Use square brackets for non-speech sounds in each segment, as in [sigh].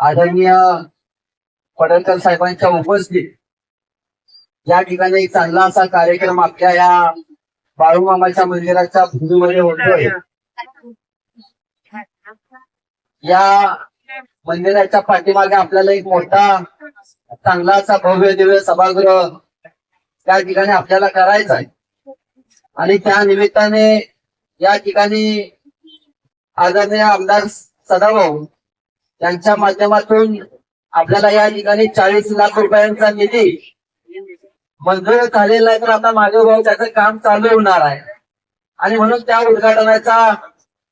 आदरणीय पडळकर साहेबांच्या उपस्थित या ठिकाणी एक चांगला असा कार्यक्रम आपल्या या बाळूमामाच्या मंदिराच्या भूमीमध्ये होतोय. या मंदिराच्या पाठीमागे आपल्याला एक मोठा चांगला असा भव्य दिव्य सभागृह त्या ठिकाणी आपल्याला करायचा आहे. आणि त्या निमित्ताने या ठिकाणी आदरणीय आमदार सदाभाऊ यांच्या माध्यमातून आपल्याला या ठिकाणी चाळीस लाख रुपयांचा निधी मंजूर झालेला आहे. तर आता माझे भाऊ त्याचं काम चालू होणार आहे. आणि म्हणून त्या उद्घाटनाचा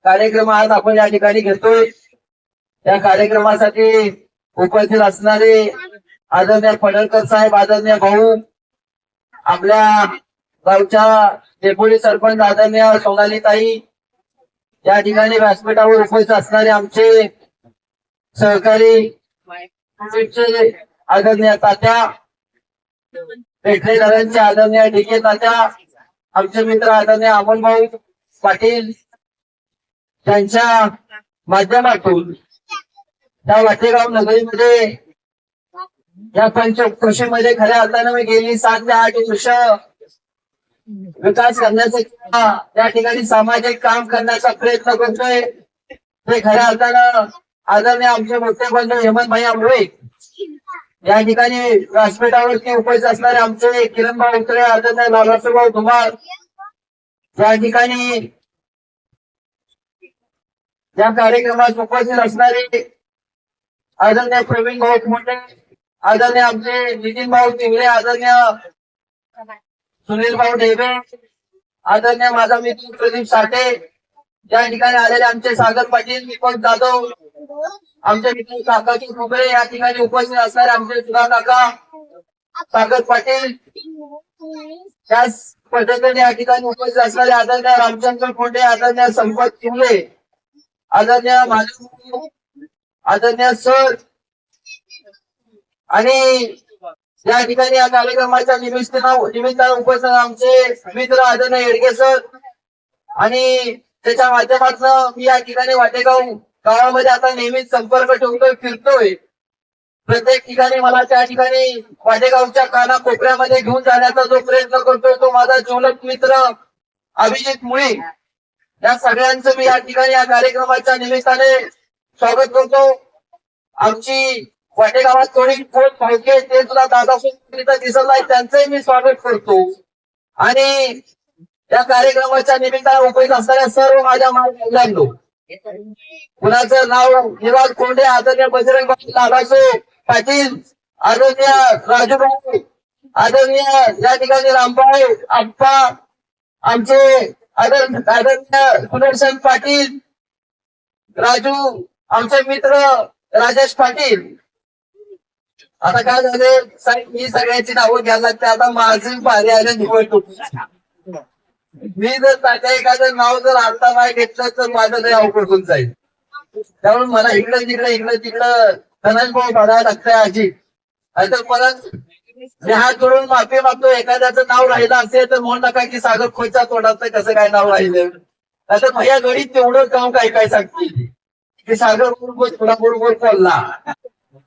कार्यक्रम आज आपण या ठिकाणी घेतोय. त्या कार्यक्रमासाठी उपस्थित असणारे आदरणीय फडणकर साहेब आदरणीय भाऊ आपल्या गावच्या डेप्युटी सरपंच आदरणीय सोनाली ताई या ठिकाणी व्यासपीठावर उपस्थित असणारे आमचे सहकारी आदरणीय तात्या पेठरेकरांचे आदरणीय डीके तात्या आमचे मित्र आदरणीय अमोल भाऊ पाटील त्यांच्या माध्यमातून त्या वाटेगाव नगरीमध्ये या पंचकृषीमध्ये खऱ्या अर्थानं मी गेली सात ते आठ वर्ष विकास करण्याचा त्या ठिकाणी सामाजिक काम करण्याचा प्रयत्न करतोय. ते खऱ्या अर्थानं आदरणीय आमचे मोठे बंधू हेमंत भाई आंबळे. या ठिकाणी व्यासपीठावरती उपस्थित असणारे आमचे किरणभाऊ उतरे आदरणीय लालासाहेब धुमाळ. या ठिकाणी या कार्यक्रमात उपस्थित असणारे आदरणीय प्रवीण भाऊ मोठे आदरणीय आमचे नितीन भाऊ तिवरे आदरणीय सुनील भाऊ ढेबे आदरणीय माझा मित्र प्रदीप साठे. या ठिकाणी आलेले आमचे सागर पाटील दीपक जाधव आमच्या मित्र काकाजी खोबरे या ठिकाणी उपस्थित असणारे आमचे सुधा काका सागर पाटील त्याच पद्धतीने या ठिकाणी उपस्थित असणारे आदरणीय रामचंद्र कोंडे आदरणीय संपत किमले आदरणीय माझे आदरणीय सर आणि या ठिकाणी या कार्यक्रमाच्या निमित्तानं निमित्तानं उपस्थित आमचे मित्र आदरणीय येडगे सर आणि त्याच्या माध्यमातून मी या ठिकाणी वाटेगाव काळामध्ये आता नेहमीच संपर्क ठेवतोय फिरतोय. प्रत्येक ठिकाणी मला त्या ठिकाणी वाटेगावच्या काना कोपऱ्यामध्ये घेऊन जाण्याचा जो प्रयत्न करतोय तो माझा ज्वलक मित्र अभिजित मुळे. या सगळ्यांचं मी या ठिकाणी या कार्यक्रमाच्या निमित्ताने स्वागत करतो. आमची वाटेगावात थोडी कोण पाहिजे ते सुद्धा दादासोबत दिसत नाही त्यांचंही मी स्वागत करतो. आणि या कार्यक्रमाच्या निमित्ताने उपस्थित असणाऱ्या सर्व माझ्या महिलांनो कुणाचं नाव? विराज कोंडे आदरणीय बजरंग बाबू पाटील आदरणीय राजूभाऊ आदरणीय या ठिकाणी रामभाई आप्पा आमचे आदर आदरणीय सुदर्शन पाटील राजू आमचे मित्र राजेश पाटील. आता काय झाले? साहेब मी सगळ्यांची नावं घ्यायला लागते आता माझी भारी आले निवडणूक मी जर त्याच्या एखादं नाव जर आता नाही घेतलं तर माझं ते अवघड होऊन जाईल. त्यामुळे मला इकडं तिकडं इकडं तिकडं धनंज भाऊ बघायला लागतंय आजी. आणि तर परत मी हात जोडून माफी मागतो एखाद्याचं नाव राहिलं असेल तर म्हणू नका की सागर खोच्या तोंडाचं कसं काय नाव राहिलं? आता माझ्या घडीत तेवढं काम काय काय सांगतील? की सागर बरोबर तुला बरोबर बोलला.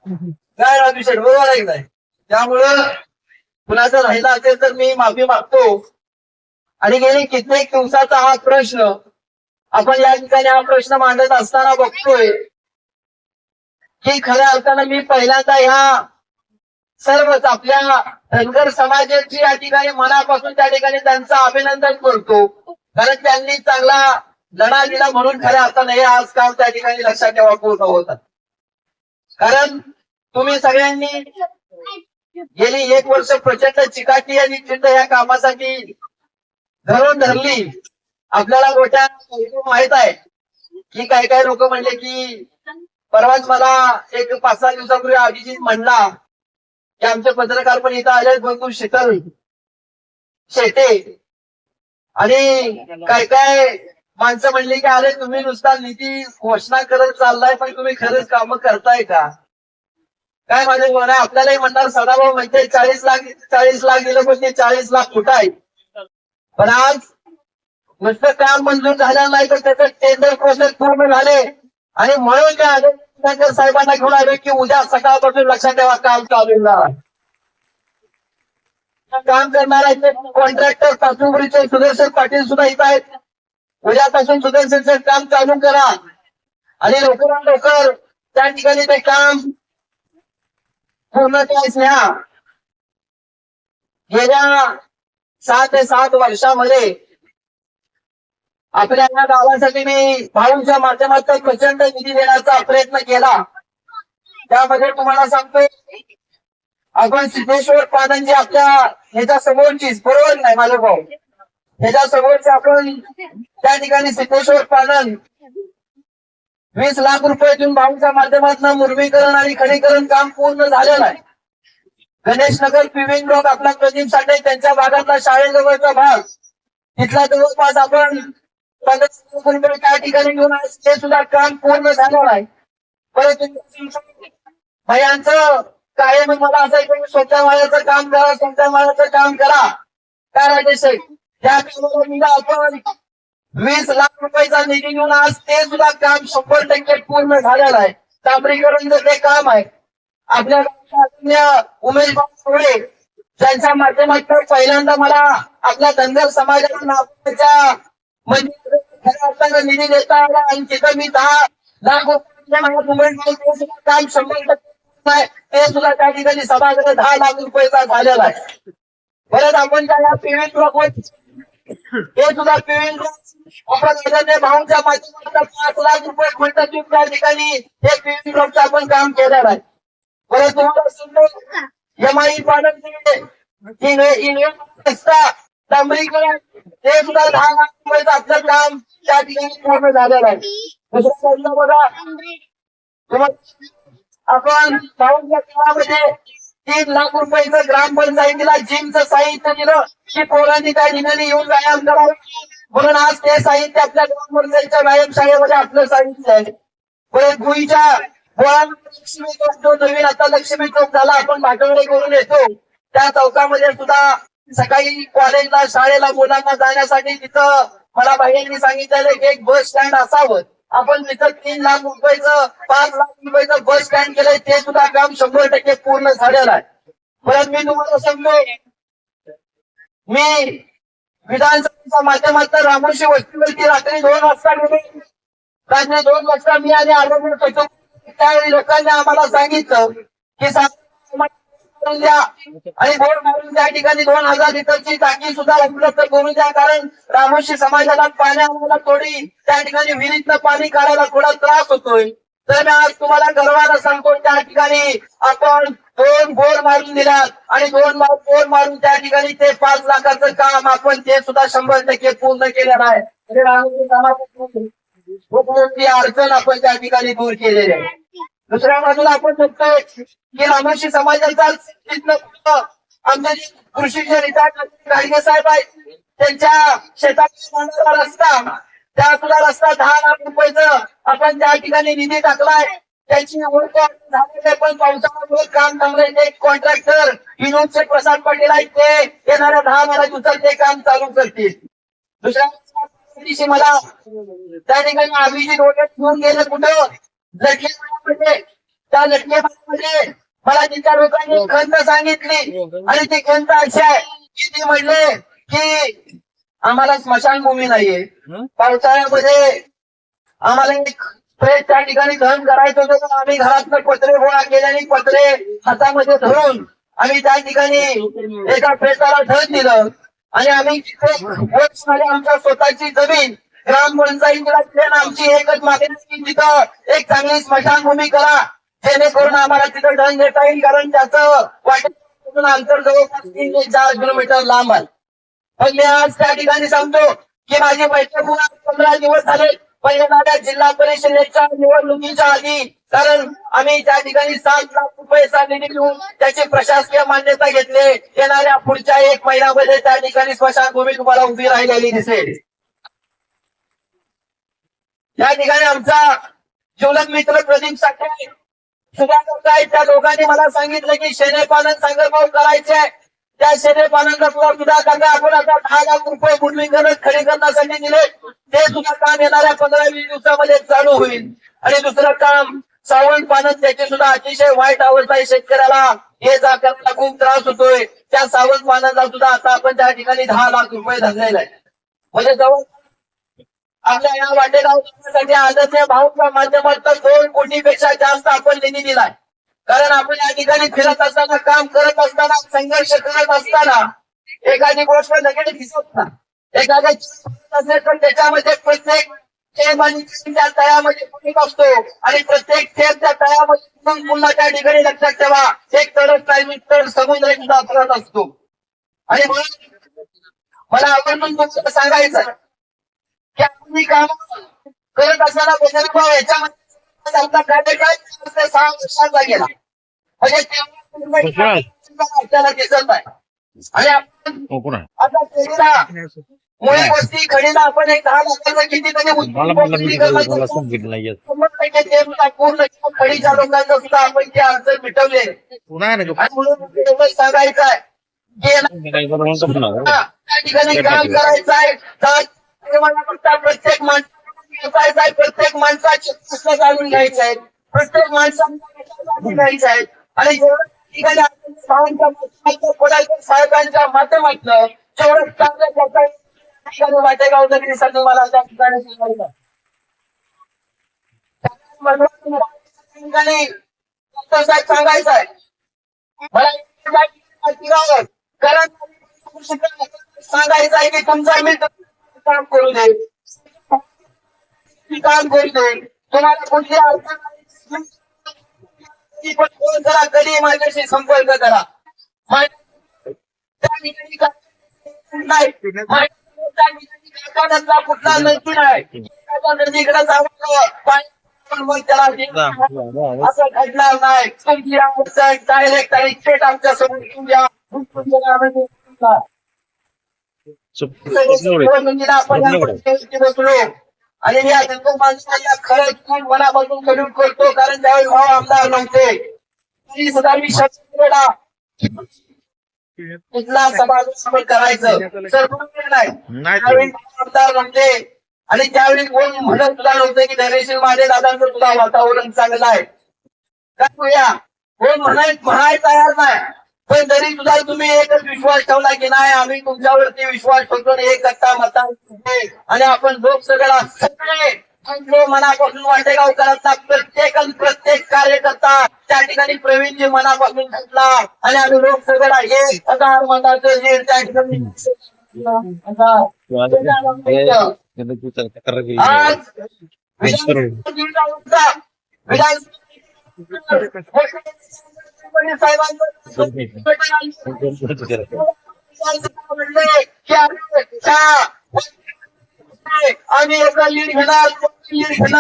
काय राजू शेठ बरोबर आहे नाही? त्यामुळं कुणाचं राहिलं असेल तर मी माफी मागतो. आणि गेली कित्येक दिवसाचा हा प्रश्न आपण या ठिकाणी हा प्रश्न मांडत असताना बघतोय की खऱ्या अर्थानं मी पहिल्यांदा ह्या सर्वच आपल्या धनगर समाजाची या ठिकाणी मनापासून त्या ठिकाणी त्यांचं अभिनंदन करतो. कारण त्यांनी चांगला लढा दिला म्हणून खऱ्या अर्थानं हे आज काम त्या ठिकाणी लक्षात ठेवा पूर्ण होतात. कारण तुम्ही सगळ्यांनी गेली एक वर्ष प्रचंड चिकाटी आणि चिंत या कामासाठी धरून धरली. आपल्याला गोट्या माहीत आहे की काही काही लोक म्हणले की परवाच मला एक पाच सहा दिवसापूर्वी अभिजित म्हणला की आमचे पत्रकार पण इथं आले बघू शीतल शेटे. आणि काय काय माणसं म्हणली की अरे तुम्ही नुसता निधी घोषणा करत चाललाय पण तुम्ही खरंच कामं करताय का? काय माझे आपल्यालाही म्हणणार सदाभाऊ म्हणते चाळीस लाख चाळीस लाख दिलं पण ते चाळीस लाख कुठं आहे पण आज नुसतं काम मंजूर झालं नाही तर त्याचं टेंडर प्रोसेस पूर्ण झाले. आणि म्हणून त्या आदित्य साहेबांना घेऊन आलो की उद्या सकाळपासून लक्षात ठेवा काम चालू काम करणारे कॉन्ट्रॅक्टर सासुबरीचे सुदर्शन पाटील सुद्धा इथं आहेत. उद्यापासून सुदर्शनचं काम चालू करा. आणि लवकरात लवकर त्या ठिकाणी ते काम पूर्ण करायचं न्या गेल्या सात ते सात वर्षामध्ये आपल्या या गावासाठी मी भाऊच्या माध्यमातून प्रचंड निधी देण्याचा प्रयत्न केला. त्यामध्ये तुम्हाला सांगतोय आपण सिद्धेश्वर पादन जी आपल्या ह्याच्या समोरची बरोबर नाही माझा भाऊ? ह्याच्या समोरची आपण त्या ठिकाणी सिद्धेश्वर पादन वीस लाख रुपये देऊन भाऊच्या माध्यमातून मुरमीकरण आणि खडीकरण काम पूर्ण झालेलं आहे गणेश नगर पिविंग ब्लॉक आपला प्रदीप साठे त्यांच्या भागातला शाळेजवळचा भाग. तिथला जवळपास आपण पन्नास रुपये ठिकाणी घेऊन आज ते सुद्धा काम पूर्ण झालेलं आहे. परंतु भयांचं काय म्हणजे मला असं आहे की स्वतः माळ्याचं काम करा स्वतः माळ्याचं काम करा. काय राहते साहेब? त्या कामाला आपण. वीस लाख रुपयाचा निधी घेऊन आज ते सुद्धा काम शंभर टक्के पूर्ण झालेलं आहे. डांबरीकरणचं ते काम आहे. आपल्या गावातल्या उमेश सोळे त्यांच्या माध्यमातून पहिल्यांदा मला आपल्या धनगर समाजाला नावाच्या म्हणजे खऱ्या अर्थानं निधी देता आला. आणि तिथं मी दहा लाख रुपये माझ्या उमेश ते सुद्धा काम शंभर टक्के ते सुद्धा त्या ठिकाणी सभागृह दहा लाख रुपयाचा झालेला आहे. परत आपण त्या पेमेंट ब्लॉकवर हे सुद्धा पेमेंट आपण भाऊंच्या माध्यमातून पाच लाख रुपये खंडातून त्या ठिकाणी हे पेमेंट ब्लॉकचं आपण काम केलेलं आहे. परत [laughs] तुम्हाला पालन रस्ता डांबरीकरण हे सुद्धा दहा लाख रुपयाचं आपलं काम. त्या ठिकाणी पूर्ण झालेलं आहे. दुसऱ्या बाजूला बघा? आपण पाहूया गावामध्ये तीन लाख रुपयाचं ग्रामपंचायतीला जिमचं साहित्य दिलं. की पोरांनी त्या ठिकाणी येऊन व्यायाम करावा. म्हणून आज ते साहित्य आपल्या ग्रामपंचायतीच्या व्यायामशाळेमध्ये आपलं साहित्य आहे. परत भुईच्या लक्ष्मी चौक नवीन आता लक्ष्मी चौक झाला आपण भाटवडे करून येतो. त्या चौकामध्ये सुद्धा सकाळी कॉलेजला शाळेला मुलांना जाण्यासाठी तिथं मला बाईंनी सांगितलेलं की एक बस स्टँड असावं. आपण तिथं तीन लाख रुपयाचं पाच लाख रुपयाचं बस स्टँड केलंय ते सुद्धा काम शंभर टक्के पूर्ण झालेलं आहे. परत मी तुम्हाला सांगतो मी विधानसभेच्या माध्यमातून रामोशी वस्तीवरती रात्री दोन वाजता गेले. रात्री दोन वाजता मी आणि आरोग्य सचिव त्यावेळी लोकांनी आम्हाला सांगितलं की द्या आणि बोर्ड मारून त्या ठिकाणी दोन हजार लिटरची टाकी सुद्धा उपलब्ध करून द्या. कारण रामोशी समाजाला पाण्याला थोडी त्या ठिकाणी विहिरीतनं पाणी काढायला थोडा त्रास होतोय. तर मी आज तुम्हाला गर्वानं सांगतो त्या ठिकाणी आपण दोन बोर मारून दिल्यात आणि दोन बोर मारून त्या ठिकाणी ते पाच लाखाचं काम आपण ते सुद्धा शंभर टक्के पूर्ण केलेलं आहे. म्हणजे रामोशी अडचण आपण त्या ठिकाणी दूर केलेली आहे दुसऱ्या बाजूला आपण बघतोय की रामोशी समाजाचा आमच्या पुढं कृषीचे रिटायर्ड गाडगे साहेब आहेत त्यांच्या शेतात रस्ता त्या सुद्धा रस्ता दहा लाख रुपयाचं आपण त्या ठिकाणी निधी टाकलाय त्याची ओळख झालेले पण पावसामुळे काम चांगलं ते कॉन्ट्रॅक्टर विनोदचे प्रसाद पाटील आहेत. ते येणाऱ्या दहा बारा दिवसात ते काम चालू करतील. दुसऱ्या दिवशी मला त्या ठिकाणी अभिजित वगैरे घेऊन गेले कुठं? लटके त्या लटकेमध्ये मला तिच्या लोकांनी खंत सांगितली. आणि ती खंत अशी आहे की ती म्हणले की आम्हाला स्मशानभूमी नाहीये. पावसाळ्यामध्ये आम्हाला एक प्रेस त्या ठिकाणी दहन करायचं होतं. तर आम्ही घरातनं पत्रे गोळा केले आणि पत्रे हातामध्ये धरून आम्ही त्या ठिकाणी एका प्रेसाला धन दिलं. आणि आम्ही तिथे आमच्या स्वतःची जमीन ग्रामपंचायतीला मुलांचा आणि आमची एकच मागणी की तिथं. एक चांगली स्मशानभूमी करा. जेणेकरून आम्हाला तिथं धन देता येईल कारण त्याचं वाटेपासून अंतर जवळपास तीन ते चार किलोमीटर लांब आहे. पण मी आज त्या ठिकाणी सांगतो की माझी बैठक पंधरा दिवस झाले. पहिल्या जिल्हा परिषदेच्या निवडणुकीच्या आधी कारण आम्ही त्या ठिकाणी सात लाख रुपये निधी घेऊन त्याची प्रशासकीय मान्यता घेतली येणाऱ्या पुढच्या एक महिन्यामध्ये त्या ठिकाणी स्मशानभूमी तुम्हाला उभी राहिलेली दिसेल. त्या ठिकाणी आमचा जीवलग मित्र प्रदीप साखरे सुधाकर आहेत. त्या दोघांनी मला सांगितलं की शेने पालन संगरभाव करायचे त्या शेरे पालनचा सुद्धा करता आपण आता दहा लाख रुपये मुरलीकरण खडीकरणासाठी दिले ते सुद्धा काम येणाऱ्या पंधरा वीस दिवसामध्ये चालू होईल. आणि दुसरं काम सावंत पानत त्याची सुद्धा अतिशय वाईट अवस्था आहे शेतकऱ्याला. हे जा खूप त्रास होतोय. त्या सावंत पानाचा सुद्धा आता आपण त्या ठिकाणी दहा लाख रुपये धरलेला आहे म्हणजे जवळ आपल्या या वाटेगावसाठी आदरणीय भाऊच्या माध्यमातून दोन कोटीपेक्षा जास्त आपण निधी दिलाय. कारण आपण या ठिकाणी फिरत असताना काम करत असताना संघर्ष करत असताना एखादी गोष्ट लगेच दिसत ना एखाद्या तर त्याच्यामध्ये प्रत्येक थेंब आणि त्या तळ्यामध्ये कुणीक असतो आणि प्रत्येक तळ्यामध्ये कुठून पुन्हा त्या ठिकाणी लक्षात ठेवा. एक तडक टायमिंग तर समुद्र सुद्धा फिरत असतो. आणि म्हणून मला आवर्जून तुमचं सांगायचं की आपण ही काम करत असताना याच्यामध्ये आपला कार्यकाळ सहा वर्षाचा गेला. म्हणजे आपल्याला दिसत आहे. आणि आपण आता मुळे वस्ती खडीला आपण एक दहा लाखाचा कितीतरी पूर्ण खडीच्या लोकांचं सुद्धा आपण ते अडचण मिटवले आहे. सांगायचं आहे त्या ठिकाणी काम करायचं आहे. प्रत्येक माणसाचं आहे. प्रत्येक माणसाचे प्रश्न जाणून घ्यायचे आहेत. प्रत्येक माणसाला जाणून घ्यायचे आहेत. आणि ठिकाणी आपण साहेबांच्या माध्यमातून जेवढं चांगलं करता येईल, मला त्या ठिकाणी सांगायचं आहे. मला सांगायचं आहे की तुमचा काम करू दे काम करू दे तुम्हाला कुठली अडचण पण फोन करा कधी माझ्याशी संपर्क करा. नाही. कुठला नदी नाही नदीकडे मग त्याला असं घडणार नाही डायरेक्ट आणि थेट आमच्यासमोर आपण या बसलो आणि या माणसाला खरंच खूप मनापासून करतो कारण त्यावेळी भाव आमदार नव्हते. तरी सुद्धा मी कुठला समावेश आपण करायचं? सर्व नाही. त्यावेळी नव्हते आणि त्यावेळी कोण म्हणत सुद्धा नव्हते की धैर्यशील माझे दादांचं सुद्धा वातावरण चांगलं आहे. काय करूया कोण म्हणाय म्हणाय तयार नाही. पण तरी सुद्धा तुम्ही एकच विश्वास ठेवला की नाही आम्ही तुमच्यावरती विश्वास ठेवतो एक कट्टा मता आणि आपण लोक सगळा सगळे मनापासून वाटेगावकरांचा प्रत्येक आणि प्रत्येक कार्यकर्ता त्या ठिकाणी प्रवीणजी मनापासून घेतला आणि आम्ही लोक सगळा एक हजार मताचं लीड त्या ठिकाणी आज आम्ही एका लीड घेणार पण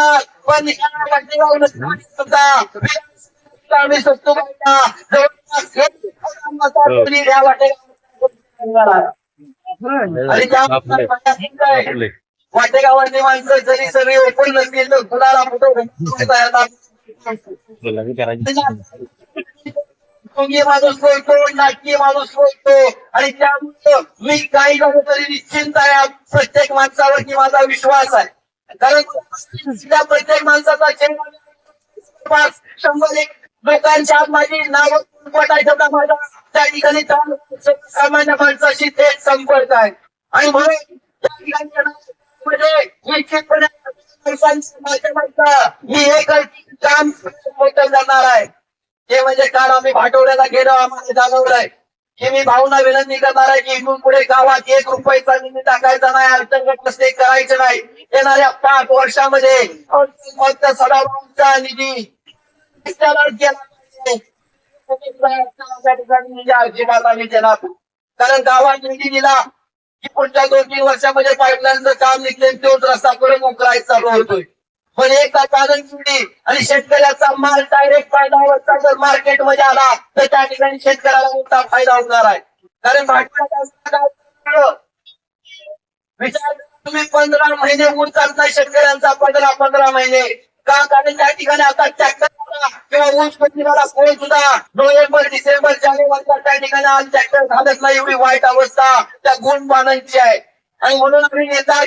वाटेगावातली माणसं जरी सगळी ओपन नसतील तर कुणाला माणूस बोलतो नाटकीय माणूस बोलतो आणि त्यामुळं मी काही झालं तरी निश्चिंत आहे. प्रत्येक माणसावर की माझा विश्वास आहे. कारण प्रत्येक माणसाचा शंभर एक लोकांच्या माझी नाव पटायचं का माझा त्या ठिकाणी त्या सामान्य माणसाशी थेट संपर्क आहे. आणि म्हणून त्या ठिकाणी मध्ये म्हणजे निश्चितपणे एक काम मोठं करणार आहे. ते म्हणजे काल आम्ही भाटवड्याला गेलो आम्हाला जाणवलंय. की मी भाऊना विनंती करणार आहे की इथून पुढे गावात एक रुपयाचा निधी टाकायचा नाही अडचण कसले करायचे नाही. येणाऱ्या पाच वर्षामध्ये फक्त निधी देणार कारण गावात निधी दिला की पुढच्या दोन तीन वर्षामध्ये पाईपलाईनचं काम निघले तोच रस्ता करून उकरायचा चालू होतोय. पण एका साधन केली आणि शेतकऱ्याचा माल डायरेक्ट फायदा जर मार्केटमध्ये आला तर त्या ठिकाणी शेतकऱ्याला मोठा फायदा होणार आहे. कारण भाजपा विचार तुम्ही पंधरा महिने ऊन करता शेतकऱ्यांचा पंधरा पंधरा महिने. का? कारण त्या ठिकाणी आता ट्रॅक्टर किंवा ऊस प्रतिमाला कोण सुद्धा नोव्हेंबर डिसेंबर जानेवारीचा त्या ठिकाणी आज ट्रॅक्टर घालत नाही एवढी वाईट अवस्था त्या गुण मानांची आहे. आणि म्हणून आम्ही नेता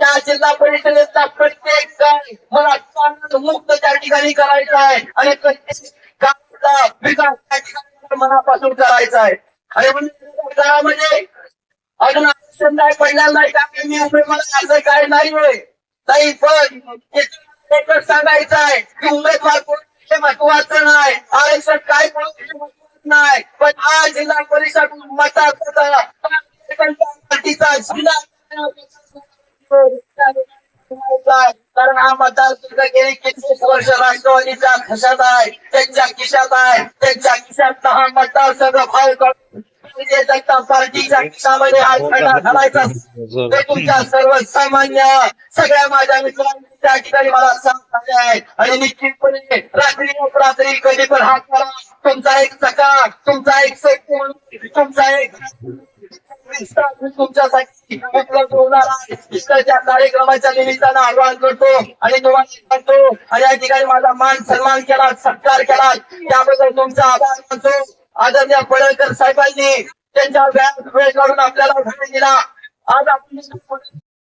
त्या जिल्हा परिषदेचा प्रत्येक गण मला मुक्त त्या ठिकाणी करायचा आहे. आणि प्रत्येक गावाचा विकास त्या ठिकाणी मनापासून करायचा आहे. आणि म्हणजे गावामध्ये अजून आरक्षण नाही पडलेलं नाही त्यामुळे मी उमेदवार मला असं काय नाही नाही पण एकच सांगायचं आहे की उमेदवार कोण महत्वाचं नाही आरक्षण काय कोण नाही. पण हा जिल्हा परिषद मताचा कारण हा मतदारसंघ गेली कित्येक वर्ष राष्ट्रवादीच्या खिशात आहे त्यांच्या खिशात आहे त्यांच्या खिशात हा मतदारसंघ भाव करतो जनता पार्टीच्या खिशामध्ये हा खडा घालायचा ते तुमच्या सर्वसामान्य सगळ्या माझ्या मित्रांनी त्या ठिकाणी मला सांगत आहे आणि निश्चितपणे रात्री रात्री कधी पण हात करा तुमचा एक सका तुमचा एक सेकून तुमचा एक तुमच्यासाठी कार्यक्रमाच्या निमित्तानं आवाहन करतो आणि तुम्हाला सांगतो आणि या ठिकाणी माझा मान सन्मान केला सत्कार केला. त्याबद्दल तुमचा आभार मानतो. आदरणीय पडळकर साहेबांनी त्यांच्या व्यायाम वेळ काढून आपल्याला वेळ दिला. आज आपण